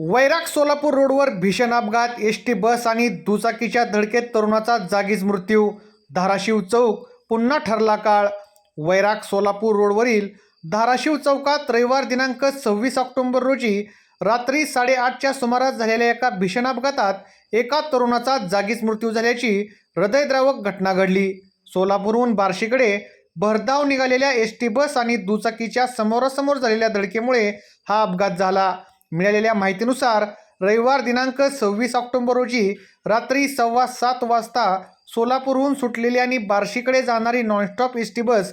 वैराग सोलापूर रोडवर भीषण अपघात एस टी बस आणि दुचाकीच्या धडकेत तरुणाचा जागीच मृत्यू धाराशिव चौक पुन्हा ठरला काळ. वैराग सोलापूर रोडवरील धाराशिव चौकात रविवार दिनांक सव्वीस ऑक्टोबर रोजी रात्री साडेआठच्या सुमारास झालेल्या एका भीषण अपघातात एका तरुणाचा जागीच मृत्यू झाल्याची हृदयद्रावक घटना घडली. सोलापूरहून बार्शीकडे भरधाव निघालेल्या एस टी बस आणि दुचाकीच्या समोरासमोर झालेल्या धडकेमुळे हा अपघात झाला. मिळालेल्या माहितीनुसार रविवार दिनांक सव्वीस ऑक्टोबर रोजी रात्री सव्वा सात वाजता सोलापूरहून सुटलेली आणि बार्शीकडे जाणारी nonstop S T bus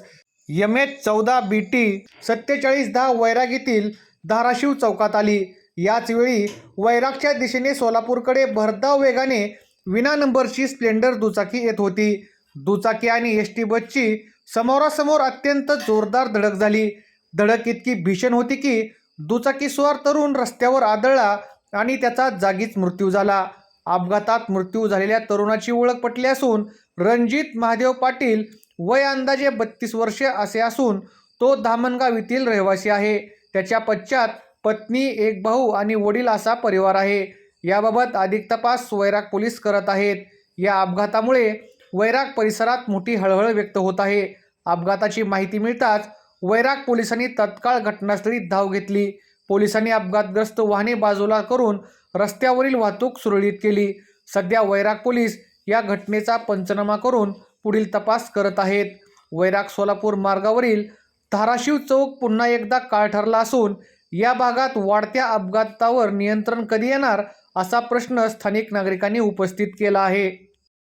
M H चौदा बी टी सत्तेचाळीस दहा वैरागीतील धाराशिव चौकात आली. याच वेळी वैरागच्या दिशेने सोलापूरकडे भरधाव वेगाने विना नंबरची स्प्लेंडर दुचाकी येत होती. दुचाकी आणि एस टी बसची समोरासमोर अत्यंत जोरदार धडक झाली. धडक इतकी भीषण होती की दुचाकीस्वार तरुण रस्त्यावर आदळला आणि त्याचा जागीच मृत्यू झाला. अपघातात मृत्यू झालेल्या तरुणाची ओळख पटली असून रणजित महादेव पाटील वय अंदाजे बत्तीस वर्षे असे असून तो धामणगाव येथील रहिवासी आहे. त्याच्या पश्चात पत्नी एक भाऊ आणि वडील असा परिवार आहे. याबाबत अधिक तपास वैराग पोलीस करत आहेत. या अपघातामुळे वैराग परिसरात मोठी हळहळ व्यक्त होत आहे. अपघाताची माहिती मिळताच वैराग पोलिसांनी तत्काळ घटनास्थळी धाव घेतली. पोलिसांनी अपघातग्रस्त वाहने बाजूला करून रस्त्यावरील वाहतूक सुरळीत केली. सध्या वैराग पोलीस या घटनेचा पंचनामा करून पुढील तपास करत आहेत. वैराग सोलापूर मार्गावरील धाराशिव चौक पुन्हा एकदा काळ ठरला असून या भागात वाढत्या अपघातावर नियंत्रण कधी येणार असा प्रश्न स्थानिक नागरिकांनी उपस्थित केला आहे.